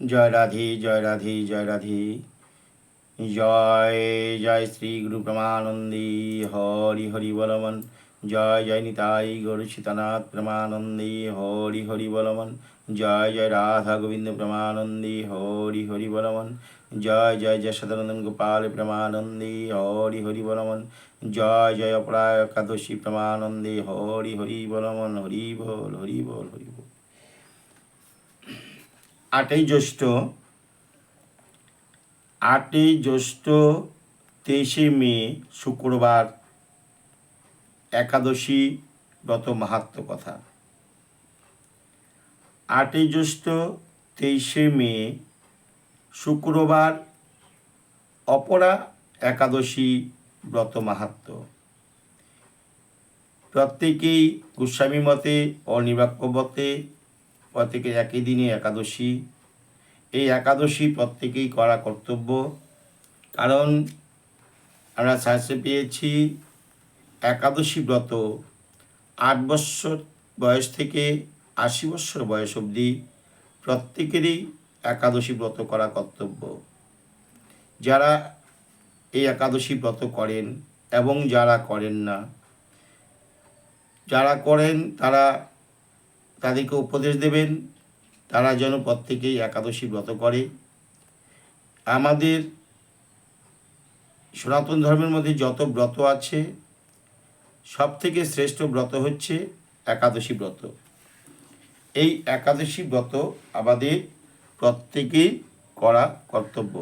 জয় রাধে জয় রাধে জয় রাধে। জয় জয় শ্রী গুরু প্রমানন্দী। হরি হরি বলমন জয় জয় নিতাই গরু সীতানাথ প্রমানন্দী। হরি হরি বলমন জয় জয় রাধা গোবিন্দ প্রমানন্দী। হরি হরি বলমন জয় জয় জয় সদানন্দন গোপাল প্রমানন্দী। হরি হরি বলমন জয় জয় অপরায় একাদশী প্রমানন্দী। হরি হরি বলমন হরি বল হরি বল হরি বল। আটই জ্যৈষ্ঠ আটই জ্যৈষ্ঠ তেইশে মে, শুক্রবার একাদশী ব্রত মাহাত্ম কথা। আটই জ্যৈষ্ঠ তেইশে মে, শুক্রবার অপরা একাদশী ব্রত মাহাত্ম। প্রত্যেকেই গোস্বামী মতে ও নিরাক্য মতে প্রত্যেকের একই দিনে একাদশী। এই একাদশী প্রত্যেকেই করা কর্তব্য। কারণ আমরা শাস্ত্রে পেয়েছি একাদশী ব্রত আট বৎসর বয়স থেকে আশি বৎসর বয়স অবধি প্রত্যেকেরই একাদশী ব্রত করা কর্তব্য। যারা এই একাদশী ব্রত করেন এবং যারা করেন না, যারা করেন তারা তাদেরকে উপদেশ দেবেন। তারা যেন প্রত্যেকেই একাদশী ব্রত করে। আমাদের সনাতন ধর্মের মধ্যে যত ব্রত আছে সব থেকে শ্রেষ্ঠ ব্রত হচ্ছে একাদশী ব্রত। এই একাদশী ব্রত আমাদের প্রত্যেকেই করা কর্তব্য।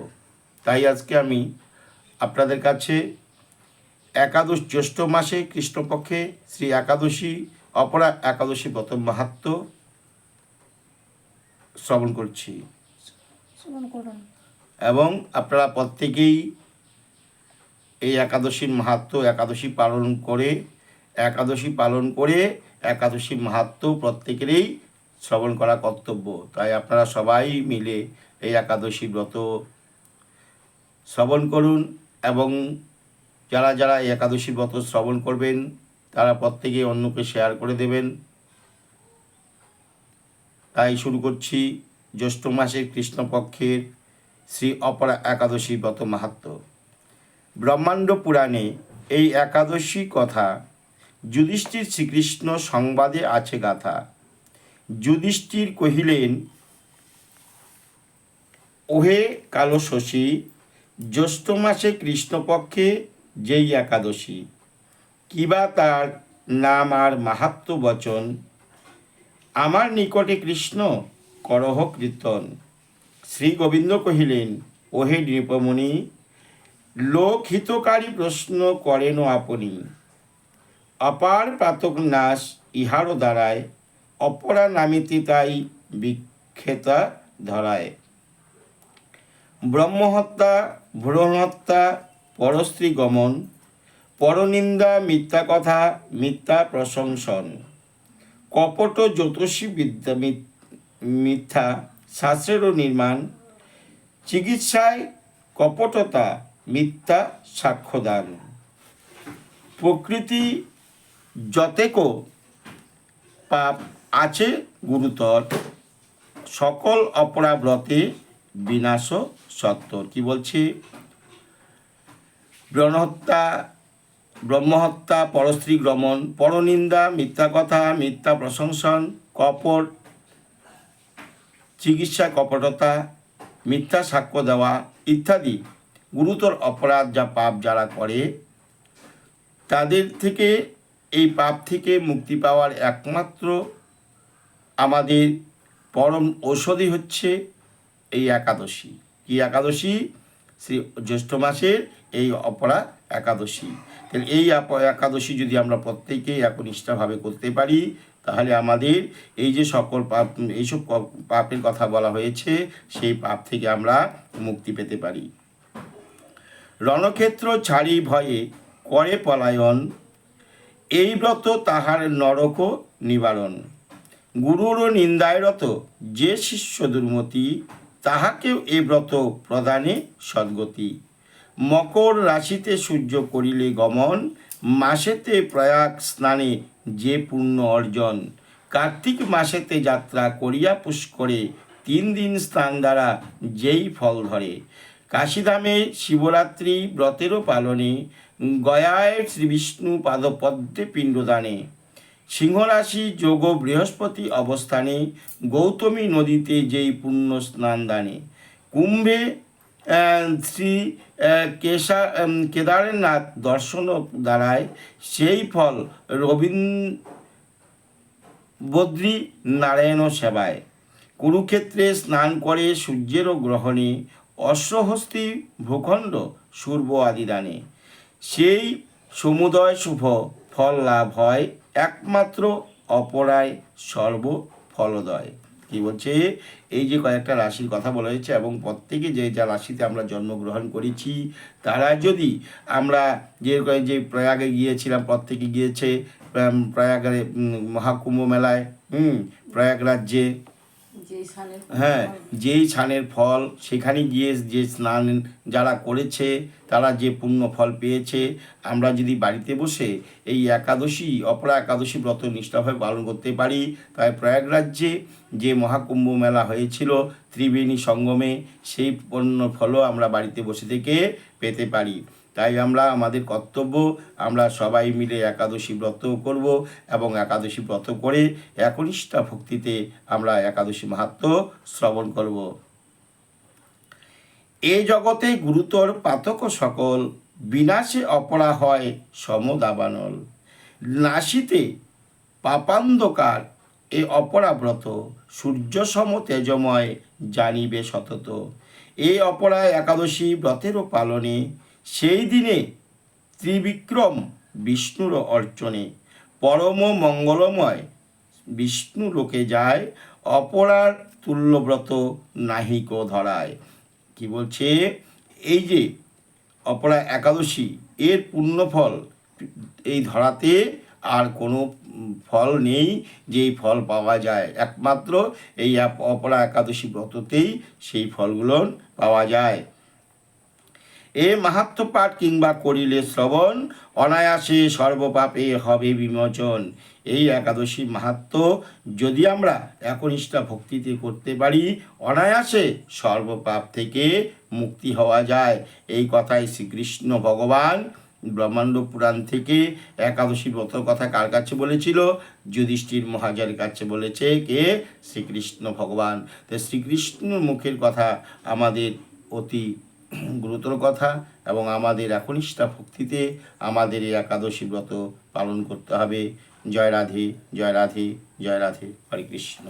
তাই আজকে আমি আপনাদের কাছে একাদশ জ্যৈষ্ঠ মাসে কৃষ্ণপক্ষে শ্রী একাদশী অপরা একাদশী ব্রত মাহাত্ম শ্রবণ করছি। এবং আপনারা প্রত্যেকেই এই একাদশীর মাহাত্ম একাদশী পালন করে একাদশী পালন করে একাদশীর মাহাত্ম প্রত্যেকেরই শ্রবণ করা কর্তব্য। তাই আপনারা সবাই মিলে এই একাদশী ব্রত শ্রবণ করুন এবং যারা যারা একাদশী ব্রত শ্রবণ করবেন তারা প্রত্যেকে অন্যকে শেয়ার করে দেবেন। তাই শুরু করছি জ্যৈষ্ঠ মাসের কৃষ্ণপক্ষের শ্রী অপরা একাদশী ব্রত মাহাত্ম। ব্রহ্মাণ্ড পুরাণে এই একাদশী কথা যুধিষ্ঠির শ্রীকৃষ্ণ সংবাদে আছে গাথা। যুধিষ্ঠির কহিলেন, ওহে কালো শশী জ্যৈষ্ঠ মাসে কৃষ্ণপক্ষে যেই একাদশী কিবা তার নাম আর মাহাত্ম বচন। আমার নিকটে কৃষ্ণ, করহ কীর্তন। শ্রী গোবিন্দ কহিলেন, ওহে নৃপমণি, লোকহিতকারী প্রশ্ন করেন আপনি। অপার প্রাতক নাশ ইহারও দ্বারায়, অপরা নামিতি তাই বিখ্যাতা ধরায়। ব্রহ্মহত্যা, ভ্রূণহত্যা পরস্ত্রী গমন পরনিন্দা মিথ্যা কথা, মিথ্যা প্রশংসন। কপট জ্যোতিষী বিদ্যা মিথ্যা শাস্ত্রেরও নির্মাণ। চিকিৎসায় কপটতা, মিথ্যা সাক্ষ্যদান। প্রকৃতি যতেক পাপ আছে গুরুতর, সকল অপরাব্রতে বিনাশ সত্তর কি বলছি? ব্রহ্মহত্যা ব্রহ্মহত্যা পরস্ত্রী গ্রমণ, পরনিন্দা, মিথ্যা কথা, মিথ্যা প্রশংসন, কপট, চিকিৎসা কপটতা, মিথ্যা সাক্ষ্য দেওয়া ইত্যাদি গুরুতর অপরাধ যা পাপ যারা করে, তাদের থেকে, এই পাপ থেকে মুক্তি পাওয়ার একমাত্র আমাদের পরম ঔষধি হচ্ছে এই একাদশী। কি একাদশী? শ্রী জ্যৈষ্ঠ মাসের এই অপরা একাদশী। তাহলে এই একাদশী যদি আমরা প্রত্যেকেই একনিষ্ঠাভাবে করতে পারি, তাহলে আমাদের এই যে সকল পাপ এইসব পাপের কথা বলা হয়েছে, সেই পাপ থেকে আমরা মুক্তি পেতে পারি। রণক্ষেত্র ছাড়ি ভয়ে করে পলায়ন, এই ব্রত তাহার নরক নিবারণ। গুরুর নিন্দায়রত যে শিষ্য দুর্মতি, তাহাকেও এ ব্রত প্রদানে সদ্গতি। মকর রাশিতে সূর্য করিলে গমন, মাসেতে প্রয়াগ স্নানে যে পুণ্য অর্জন। কার্তিক মাসেতে যাত্রা করিয়া পুষ্করে তিন দিন স্নান দ্বারা যেই ফল ধরে। কাশীধামে শিবরাত্রি ব্রতেরও পালনে, গয়ায় শ্রী বিষ্ণু পাদপদ্মে পিণ্ডদানে। সিংহরাশি যোগ বৃহস্পতি অবস্থানে গৌতমী নদীতে যেই পুণ্য স্নান দানে। কুম্ভে শ্রী কেশা কেদারনাথ দর্শন দ্বারায় সেই ফল বদ্রী নারায়ণ সেবায়। কুরুক্ষেত্রে স্নান করে সূর্যেরও গ্রহণে অশ্বহস্তি, ভূখণ্ড, সূর্য আদি দানে। সেই সমুদয় শুভ ফল লাভ হয় একমাত্র অপরায় সর্ব ফলদয় কি বলছে? এই যে কয়েকটা রাশির কথা বলা হয়েছে এবং প্রত্যেকে যে যা রাশিতে আমরা জন্মগ্রহণ করেছি, তারা যদি আমরা যে যে প্রয়াগে গিয়েছিলাম, প্রত্যেকে গিয়েছে প্রয়াগের মহাকুম্ভ মেলায়, হুম, প্রয়াগরাজ্যে হ্যাঁ। যেই ছানের ফল সেখানে গিয়ে যে স্নান যারা করেছে তারা যে পুণ্য ফল পেয়েছে আমরা যদি বাড়িতে বসে এই একাদশী অপরা একাদশী ব্রত নিষ্ঠাভাবে পালন করতে পারি তাই প্রয়াগরাজ্যে যে মহাকুম্ভ মেলা হয়েছিল ত্রিবেণী সঙ্গমে সেই পুণ্য ফলও আমরা বাড়িতে বসে থেকে পেতে পারি। তাই আমরা আমাদের কর্তব্য, আমরা সবাই মিলে একাদশী ব্রত করব এবং একাদশী ব্রত করে একনিষ্ঠা ভক্তিতে আমরা একাদশী মাহাত্ম শ্রবণ করব। এ জগতে গুরুতর পাতক সকল, বিনাশে অপরা হয় সমদাবানল। নাশিতে পাপান্ধকার এ অপরাব্রত সূর্য সম তেজময় জানিবে সতত। এই অপরা একাদশী ব্রতেরও পালনে সেই দিনে ত্রিবিক্রম বিষ্ণুর অর্চনে পরম মঙ্গলময় বিষ্ণু লোকে যায় অপরার তুল্যব্রত নাহিক ধরায়। কি বলছে? এই যে অপরা একাদশী, এর পুণ্যফল এই ধরাতে আর কোনো ফল নেই যেই ফল পাওয়া যায়। একমাত্র এই অপরা একাদশী ব্রততেই সেই ফলগুলো পাওয়া যায়। এ মাহাত্ম পাঠ কিংবা করিলে শ্রবণ, অনায়াসে সর্বপাপে হবে বিমোচন। এই একাদশী মাহাত্ম যদি আমরা একনিষ্ঠা ভক্তিতে করতে পারি, অনায়াসে সর্বপাপ থেকে মুক্তি হওয়া যায়। এই কথাই শ্রীকৃষ্ণ ভগবান ব্রহ্মাণ্ড পুরাণ থেকে একাদশী ব্রত কথা কার কাছে বলেছিল? যুধিষ্ঠির মহাজের কাছে বলেছে কে? শ্রীকৃষ্ণ ভগবান। তো শ্রীকৃষ্ণর মুখের কথা আমাদের অতি গুরুতর কথা এবং আমাদের একনিষ্ঠা ভক্তিতে আমাদের এই একাদশী ব্রত পালন করতে হবে। জয় রাধে জয় রাধে জয় রাধে, হরে কৃষ্ণ।